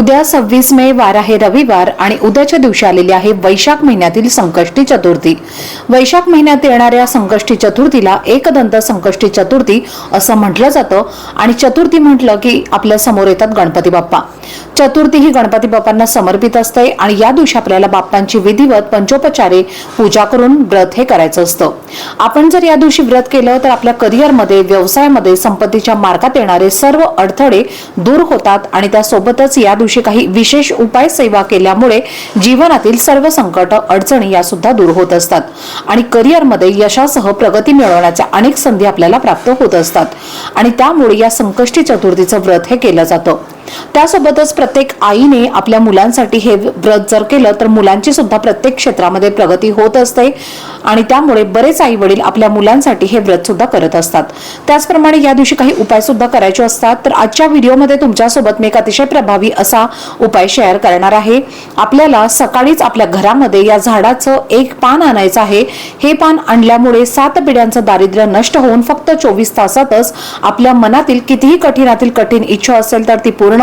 उद्या सव्वीस मे वार आहे रविवार आणि उद्याच्या दिवशी आलेली आहे वैशाख महिन्यातील संकष्टी चतुर्थी. वैशाख महिन्यात येणाऱ्या संकष्टी चतुर्थीला एकदंत संकष्टी चतुर्थी असं म्हटलं जातं आणि चतुर्थी म्हटलं की आपल्यासमोर येतात गणपती बाप्पा. चतुर्थी ही गणपती बाप्पांना समर्पित असते आणि या दिवशी आपल्याला बाप्पांची विधिवत पंचोपचारे पूजा करून व्रत हे करायचं असतं. आपण जर या दिवशी व्रत केलं तर आपल्या करिअरमध्ये व्यवसायामध्ये संपत्तीच्या मार्गात येणारे सर्व अडथळे दूर होतात आणि त्यासोबतच या दिवशी काही विशेष उपाय सेवा केल्यामुळे जीवनातील सर्व संकट अडचणी या सुद्धा दूर होत असतात. आणि करिअरमध्ये यशासह प्रगती मिळवण्याच्या अनेक संधी आपल्याला प्राप्त होत असतात. आणि त्यामुळे या संकष्टी चतुर्थीचं व्रत हे केलं जातं. त्यासोबतच प्रत्येक आईने आपल्या मुलांसाठी हे व्रत जर केलं तर मुलांची सुद्धा प्रत्येक क्षेत्रामध्ये प्रगती होत असते. आणि त्यामुळे बरेच आई वडील आपल्या मुलांसाठी हे व्रत सुद्धा करत असतात. त्याचप्रमाणे या दिवशी काही उपाय सुद्धा करायचे असतात. तर आजच्या व्हिडिओमध्ये तुमच्यासोबत मी एक अतिशय प्रभावी असा उपाय शेअर करणार आहे. आपल्याला सकाळीच आपल्या घरामध्ये या झाडाचं एक पान आणायचं आहे. हे पान आणल्यामुळे सात पिढ्यांचं दारिद्र्य नष्ट होऊन फक्त चोवीस तासातच आपल्या मनातील कितीही कठीणातील कठीण इच्छा असेल तर ती पूर्ण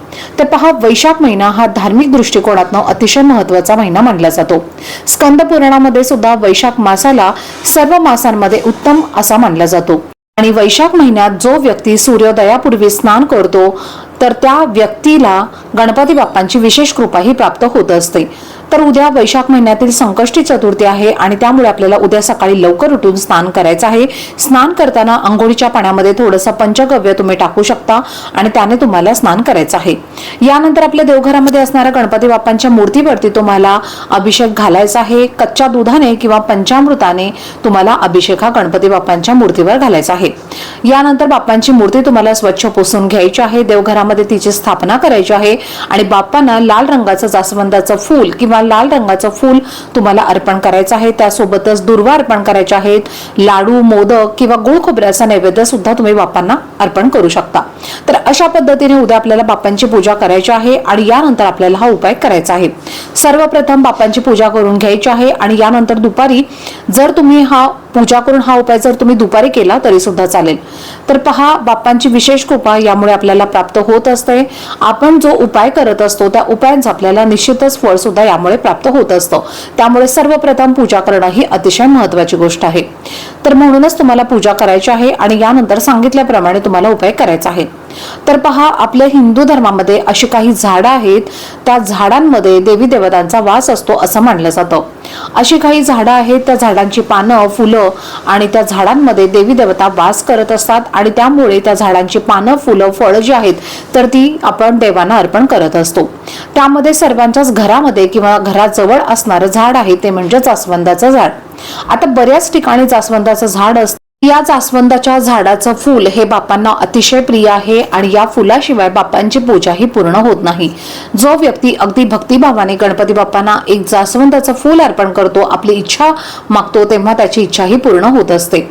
तर पहा वैशाख महिना हा धार्मिक दृष्टिकोनातनं अतिशय महत्त्वाचा महिना मानला जातो. स्कंद पुराणामध्ये सुद्धा वैशाख मासाला सर्व मासांमध्ये उत्तम असा मानला जातो. आणि वैशाख महिन्यात जो व्यक्ती सूर्योदयापूर्वी स्नान करतो तर त्या व्यक्तीला गणपती बाप्पांची विशेष कृपाही प्राप्त होत असते. तर उद्या वैशाख महिन्यातील संकष्टी चतुर्थी आहे आणि त्यामुळे आपल्याला उद्या सकाळी लवकर उठून स्नान करायचं आहे. स्नान करताना अंघोळीच्या पाण्यामध्ये थोडंसं पंचगव्य तुम्ही टाकू शकता आणि त्याने तुम्हाला स्नान करायचं आहे. यानंतर आपल्या देवघरामध्ये असणाऱ्या गणपती बाप्पांच्या मूर्तीवरती तुम्हाला अभिषेक घालायचा आहे. कच्च्या दुधाने किंवा पंचामृताने तुम्हाला अभिषेक हा गणपती बाप्पांच्या मूर्तीवर घालायचा आहे. यानंतर बाप्पांची मूर्ती तुम्हाला स्वच्छ पुसून घ्यायची आहे. देवघरामध्ये तिची स्थापना करायची आहे आणि बाप्पांना लाल रंगाचं जास्वंदाचं फूल किंवा लाल रंगाचं फूल तुम्हाला अर्पण करायचं आहे. त्यासोबतच दुर्वा अर्पण करायचे आहेत. लाडू मोदक किंवा गुळ खोबऱ्याचा नैवेद्य सुद्धा तुम्ही बापांना अर्पण करू शकता. तर अशा पद्धतीने उद्या आपल्याला बाप्पांची पूजा करायची आहे आणि यानंतर आपल्याला हा उपाय करायचा आहे. सर्वप्रथम बाप्पांची पूजा करून घ्यायची आहे आणि यानंतर दुपारी जर तुम्ही हा पूजा करून हा उपाय जर तुम्ही दुपारी केला तरी सुद्धा चालेल. तर पहा बाप्पांची विशेष कृपा यामुळे आपल्याला प्राप्त होत असते. आपण जो उपाय करत असतो त्या उपायांचं आपल्याला निश्चितच फळ सुद्धा यामुळे प्राप्त होत असतो. त्यामुळे सर्वप्रथम पूजा करणं ही अतिशय महत्वाची गोष्ट आहे. तर म्हणूनच तुम्हाला पूजा करायची आहे आणि यानंतर सांगितल्याप्रमाणे तुम्हाला उपाय करायचा आहे. तर पहा आपल्या हिंदू धर्मामध्ये अशी काही झाडं आहेत त्या झाडांमध्ये देवी देवतांचा वास असतो असं मानलं जातं. अशी काही झाडं आहेत त्या झाडांची पानं फुलं आणि त्या झाडांमध्ये देवी देवता वास करत असतात आणि त्यामुळे त्या झाडांची पानं फुलं फळं जी आहेत तर ती आपण देवांना अर्पण करत असतो. त्यामध्ये सर्वांच्याच घरामध्ये किंवा घराजवळ असणारं झाड आहे ते म्हणजे जास्वंदाचं झाड. आता बऱ्याच ठिकाणी जास्वंदाचं झाड असतं. या जास्वंदाच्या झाडाचं फूल हे बापांना अतिशय प्रिय आहे आणि या फुलाशिवाय बाप्पांची पूजाही पूर्ण होत नाही. जो व्यक्ती अगदी भक्तिभावाने गणपती बाप्पांना एक जास्वंदाचं फूल अर्पण करतो आपली इच्छा मागतो तेव्हा त्याची इच्छाही पूर्ण होत असते.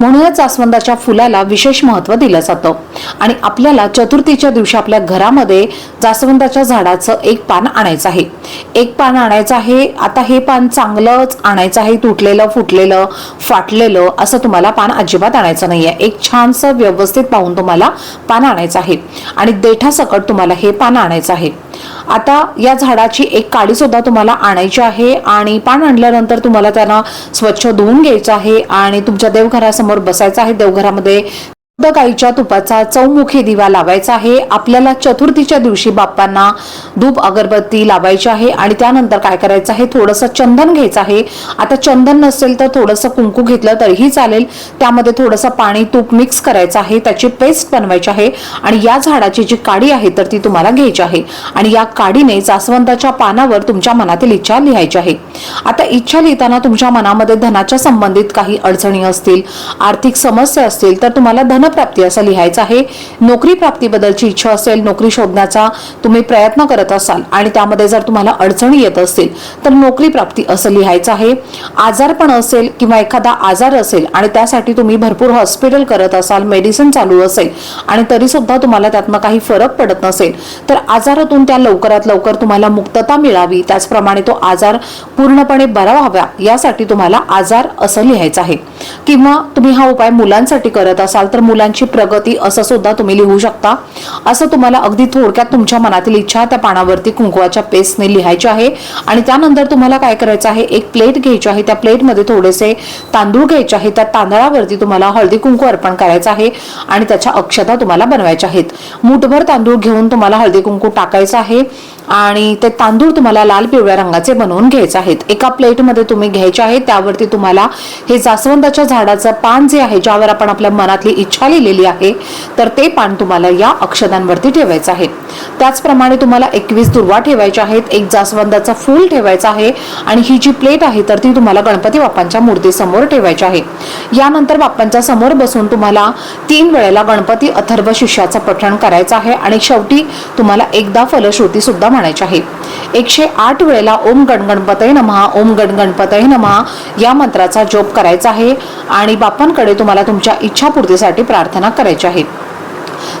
म्हणूनच जास्वंदाच्या फुलाला विशेष महत्त्व दिलं जातं. आणि आपल्याला चतुर्थीच्या दिवशी आपल्या घरामध्ये जास्वंदाच्या झाडाचं एक पान आणायचं आहे. एक पान आणायचं आहे आता हे पान चांगलंच आणायचं आहे तुटलेलं फुटलेलं फाटलेलं असं तुम्हाला पान अजिबात आणायचं नाही आहे एक छानसं व्यवस्थित पाहून तुम्हाला पान आणायचं आहे. आणि देठासकट तुम्हाला हे पान आणायचं आहे. आता या झाडाची एक काडी सुद्धा तुम्हाला आणायची आहे आणि पान आणल्यानंतर तुम्हाला त्यांना स्वच्छ धुवून घ्यायचं आहे आणि तुमच्या देवघरासमोर बसायचं आहे. देवघरामध्ये गाईच्या तुपाचा चौमुखी दिवा लावायचा आहे. आपल्याला चतुर्थीच्या दिवशी बाप्पांना धूप अगरबत्ती लावायची आहे आणि त्यानंतर काय करायचं आहे? थोडंसं चंदन घ्यायचं आहे. आता चंदन नसेल तर थोडंसं कुंकू घेतलं तरीही चालेल. त्यामध्ये थोडंसं पाणी तूप मिक्स करायचं आहे. त्याची पेस्ट बनवायची आहे आणि या झाडाची जी काडी आहे तर ती तुम्हाला घ्यायची आहे. आणि या काडीने जास्वंदाच्या पानावर तुमच्या मनातील इच्छा लिहायची आहे. आता इच्छा लिहिताना तुमच्या मनामध्ये धनाच्या संबंधित काही अडचणी असतील आर्थिक समस्या असतील तर तुम्हाला धनप्राप्ती असं लिहायचं आहे. नोकरी प्राप्तीबद्दलची इच्छा असेल नोकरी शोधण्याचा तुम्ही प्रयत्न करत असाल आणि त्यामध्ये जर तुम्हाला अडचणी येत असतील तर नोकरी प्राप्ती असं लिहायचं आहे. आजारपण असेल किंवा एखादा आजार असेल आणि त्यासाठी तुम्ही भरपूर हॉस्पिटल करत असाल मेडिसिन चालू असेल आणि तरी सुद्धा तुम्हाला त्यातनं काही फरक पडत नसेल तर आजारातून त्या लवकरात लवकर तुम्हाला मुक्तता मिळावी. त्याचप्रमाणे तो आजार पूर्णपणे बरा व्हावा यासाठी तुम्हाला आजार असं लिहायचं आहे. किंवा तुम्ही हा उपाय मुलांसाठी करत असाल तर मुलांची प्रगती असं सुद्धा तुम्ही लिहू शकता. असं तुम्हाला अगदी थोडक्यात तुमच्या मनातील इच्छा त्या पानावरती कुंकवाच्या पेस्टने लिहायची आहे. आणि त्यानंतर तुम्हाला काय करायचं आहे? एक प्लेट घ्यायची आहे. त्या प्लेटमध्ये थोडेसे तांदूळ घ्यायचे आहे. त्या तांदळावरती तुम्हाला हळदी कुंकू अर्पण करायचं आहे. आणि त्याच्या अक्षता तुम्हाला बनवायच्या आहेत. मुठभर तांदूळ घेऊन तुम्हाला हळदी कुंकू टाकायचं आहे. आणि ते तांदूळ तुम्हाला लाल पिवळ्या रंगाचे बनवून घ्यायचे आहेत. एका प्लेटमध्ये तुम्ही घ्यायचे आहे. त्यावरती तुम्हाला हे जास्वंदाच्या झाडाचं पान जे आहे ज्यावर आपण आपल्या मनातली इच्छा लिहिलेली आहे. तर ते पान तुम्हाला या अक्षदांवरती ठेवायचं आहे. त्याचप्रमाणे तुम्हाला एकवीस दुर्वा ठेवायच्या आहेत एक जास्वंदाचं फूल ठेवायचा आहे आणि ही जी प्लेट आहे तर ती तुम्हाला गणपती बाप्पांच्या मूर्तीसमोर ठेवायची आहे. यानंतर बाप्पांच्या समोर बसून तुम्हाला तीन वेळेला गणपती अथर्व शिष्याचं पठण करायचं आहे आणि शेवटी तुम्हाला एकदा फलश्रुती सुद्धा म्हणायची आहे. एकशे आठ वेळेला ओम गणगणपतय नमहा ओम गणगणपतय नमहा या मंत्राचा जोप करायचा आहे आणि बाप्पांकडे तुम्हाला तुमच्या इच्छापूर्तीसाठी प्रार्थना करायची आहे.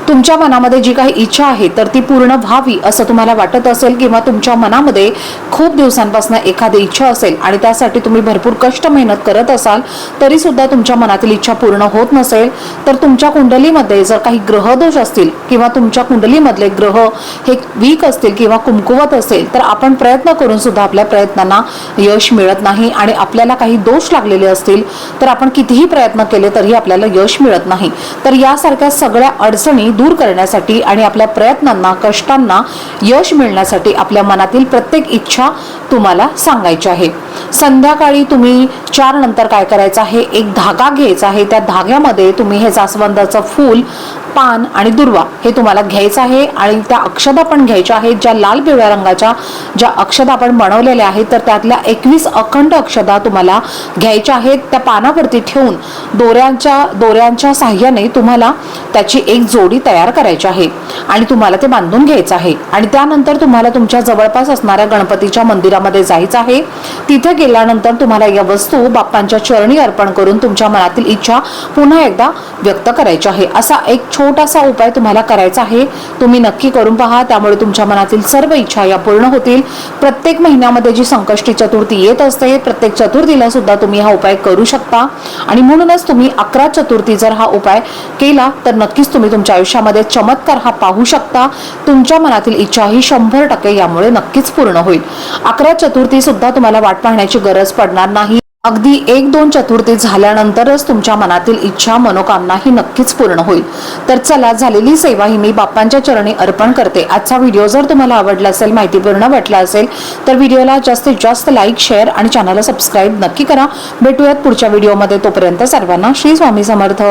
तुमच्या मनामध्ये जी काही इच्छा आहे तर ती पूर्ण व्हावी असं तुम्हाला वाटत असेल किंवा तुमच्या मनामध्ये खूप दिवसांपासून एखादी इच्छा असेल आणि त्यासाठी तुम्ही भरपूर कष्ट मेहनत करत असाल तरी सुद्धा तुमच्या मनातील इच्छा पूर्ण होत नसेल तर तुमच्या कुंडलीमध्ये जर काही ग्रहदोष असतील किंवा तुमच्या कुंडलीमधले ग्रह हे वीक असतील किंवा कुमकुवत असेल तर आपण प्रयत्न करून सुद्धा आपल्या प्रयत्नांना यश मिळत नाही आणि आपल्याला काही दोष लागलेले असतील तर आपण कितीही प्रयत्न केले तरी आपल्याला यश मिळत नाही. तर यासारख्या सगळ्या अडचणी दूर करण्यासाठी आणि आपल्या प्रयत्नांना कष्टांना यश मिळण्यासाठी आपल्या मनातील प्रत्येक इच्छा तुम्हाला सांगायची आहे. संध्याकाळी तुम्ही चार नंतर काय करायचं आहे? एक धागा घ्यायचा आहे. त्या धाग्यामध्ये तुम्ही हे जास्वंदाचं फूल पान आणि दुर्वा हे तुम्हाला घ्यायचं आहे आणि त्या अक्षदा पण घ्यायच्या आहेत ज्या लाल पिवळ्या रंगाच्या ज्या अक्षदा आपण बनवलेल्या आहेत तर त्यातल्या एकवीस अखंड अक्षदा तुम्हाला घ्यायच्या आहेत. त्या पानावरती ठेवून दोऱ्यांच्या दोऱ्यांच्या साह्याने तुम्हाला त्याची एक जोडी तयार करायची आहे आणि तुम्हाला ते बांधून घ्यायचं आहे. आणि त्यानंतर तुम्हाला तुमच्या जवळपास असणाऱ्या गणपतीच्या मंदिरामध्ये जायचं आहे. तिथे गेल्यानंतर तुम्हाला या वस्तू बाप्पांच्या चरणी अर्पण करून तुमच्या मनातील इच्छा पुन्हा एकदा व्यक्त करायची आहे. असा एक छोटासा उपाय तुम्हाला करायचा आहे तुम्ही नक्की करून पहा. त्यामुळे तुमच्या मनातील सर्व इच्छा या पूर्ण होतील. प्रत्येक महिन्यामध्ये जी संकष्टी चतुर्थी येत असते प्रत्येक चतुर्थीला सुद्धा तुम्ही हा उपाय करू शकता. आणि म्हणूनच तुम्ही अकरा चतुर्थी जर हा उपाय केला तर नक्कीच तुम्ही तुमच्या आयुष्यामध्ये चमत्कार हा पाहू शकता. तुमच्या मनातील इच्छा ही शंभर टक्के यामुळे नक्कीच पूर्ण होईल. अकरा चतुर्थी सुद्धा तुम्हाला वाट पाहण्याची गरज पडणार नाही. अगदी एक दोन चतुर्थी झाल्यानंतरच तुमच्या मनातील इच्छा मनोकामना ही नक्कीच पूर्ण होईल. तर चला झालेली सेवा ही मी बाप्पांच्या चरणी अर्पण करते. आजचा व्हिडिओ जर तुम्हाला आवडला असेल माहितीपूर्ण वाटला असेल तर व्हिडिओला जास्तीत जास्त लाईक शेअर आणि चॅनलला सबस्क्राईब नक्की करा. भेटूयात पुढच्या व्हिडिओमध्ये. तोपर्यंत सर्वांना श्री स्वामी समर्थ.